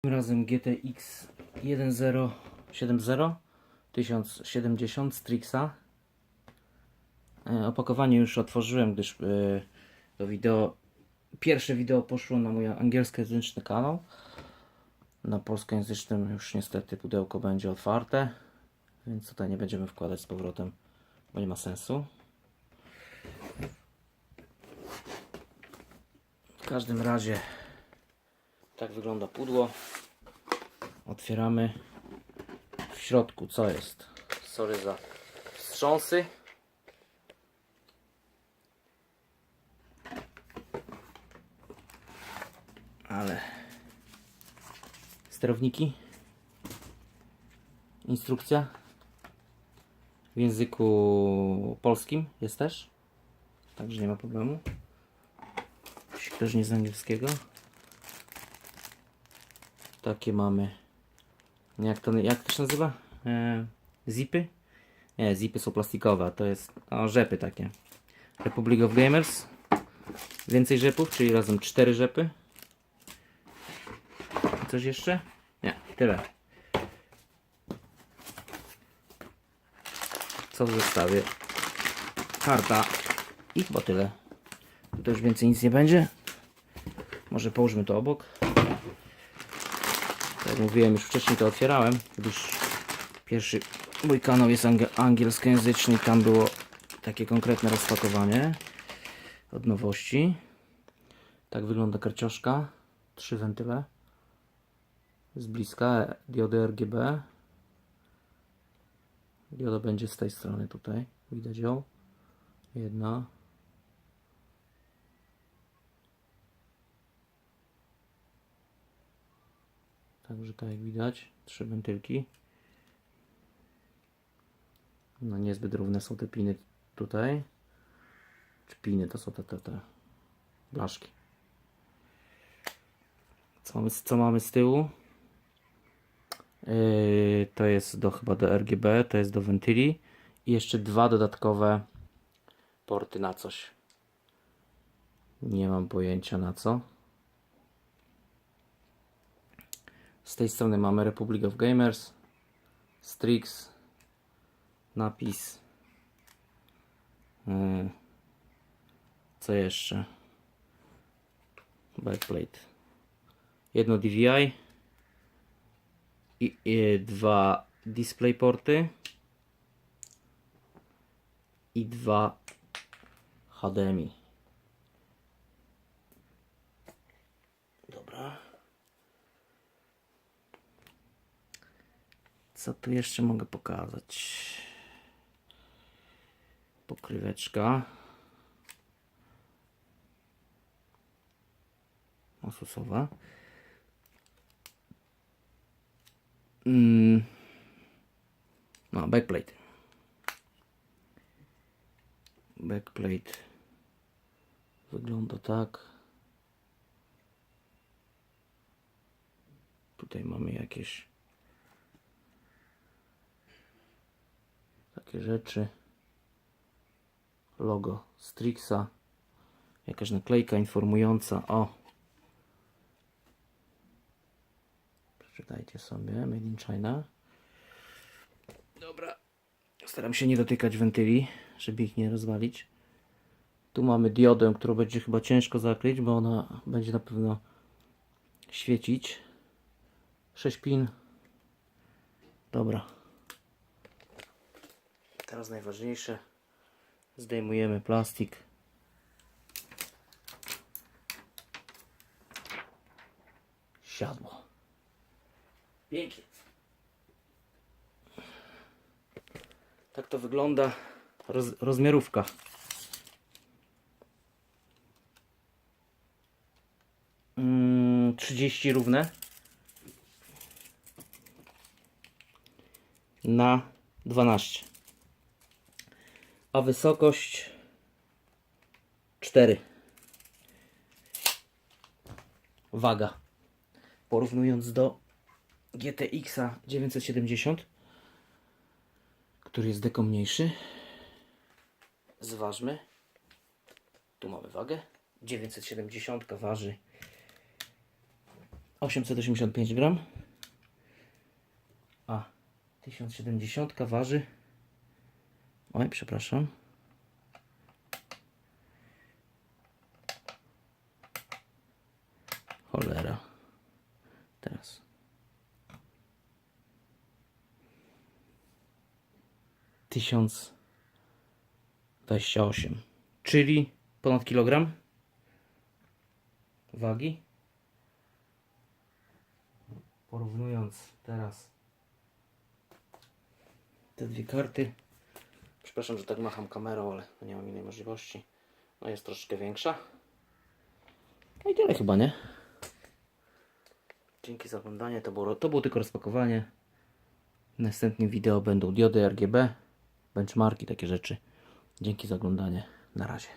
Tym razem GTX 1070 1070 Strixa. E, Opakowanie już otworzyłem, gdyż e, to wideo, pierwsze wideo poszło na mój angielskojęzyczny kanał. Na polskojęzycznym już niestety pudełko będzie otwarte, więc tutaj nie będziemy wkładać z powrotem, bo nie ma sensu. W każdym razie tak wygląda pudło. Otwieramy. W środku co jest? Sorry za wstrząsy. Ale sterowniki. Instrukcja w języku polskim jest też. Także nie ma problemu. Jeśli nie z angielskiego. Takie mamy. Jak to, jak to się nazywa? E, zipy? Nie, zipy są plastikowe. a To jest o, rzepy takie. Republic of Gamers. Więcej rzepów, czyli razem cztery rzepy. Coś jeszcze? Nie, tyle. Co w zestawie? Karta i chyba tyle. To już więcej nic nie będzie. Może połóżmy to obok. Tak jak mówiłem, już wcześniej to otwierałem, gdyż pierwszy mój kanał jest angiel angielskojęzyczny i tam było takie konkretne rozpakowanie od nowości. Tak wygląda karcioszka. Trzy wentyle. Z bliska diody RGB. Dioda będzie z tej strony tutaj. Widać ją. Jedna. Także tak jak widać, trzy wentylki. No niezbyt równe są te piny tutaj. Czy piny to są te, te, te blaszki. Co mamy, co mamy z tyłu? Yy, to jest do chyba do RGB, to jest do wentyli i jeszcze dwa dodatkowe porty na coś. Nie mam pojęcia na co. Z tej strony mamy Republic of Gamers, Strix, napis. Yy, Co jeszcze? Backplate. Jedno DVI i, i dwa DisplayPorty i dwa HDMI. Dobra. Co tu jeszcze mogę pokazać? Pokryweczka. Osusowa. Mm. No, backplate. Backplate wygląda tak. Tutaj mamy jakieś takie rzeczy. Logo Strixa. Jakaś naklejka informująca o. Przeczytajcie sobie. Made in China. Dobra. Staram się nie dotykać wentyli, żeby ich nie rozwalić. Tu mamy diodę, którą będzie chyba ciężko zakryć, bo ona będzie na pewno świecić. 6 pin. Dobra. Teraz najważniejsze. Zdejmujemy plastik. Siadło. Pięknie. Tak to wygląda roz, rozmiarówka. Mm, 30 równe na 12 a wysokość 4 waga porównując do GTX 970 który jest deko mniejszy zważmy tu mamy wagę 970 waży 885 gram. A 1070 waży. Oj, przepraszam. Cholera. Teraz. Tysiąc dwadzieścia osiem, czyli ponad kilogram wagi. Porównując teraz te dwie karty. Przepraszam, że tak macham kamerą, ale nie mam innej możliwości. No jest troszeczkę większa. No i tyle chyba, nie? Dzięki za oglądanie. To było, to było tylko rozpakowanie. W następnym wideo będą diody RGB, benchmarki, takie rzeczy. Dzięki za oglądanie. Na razie.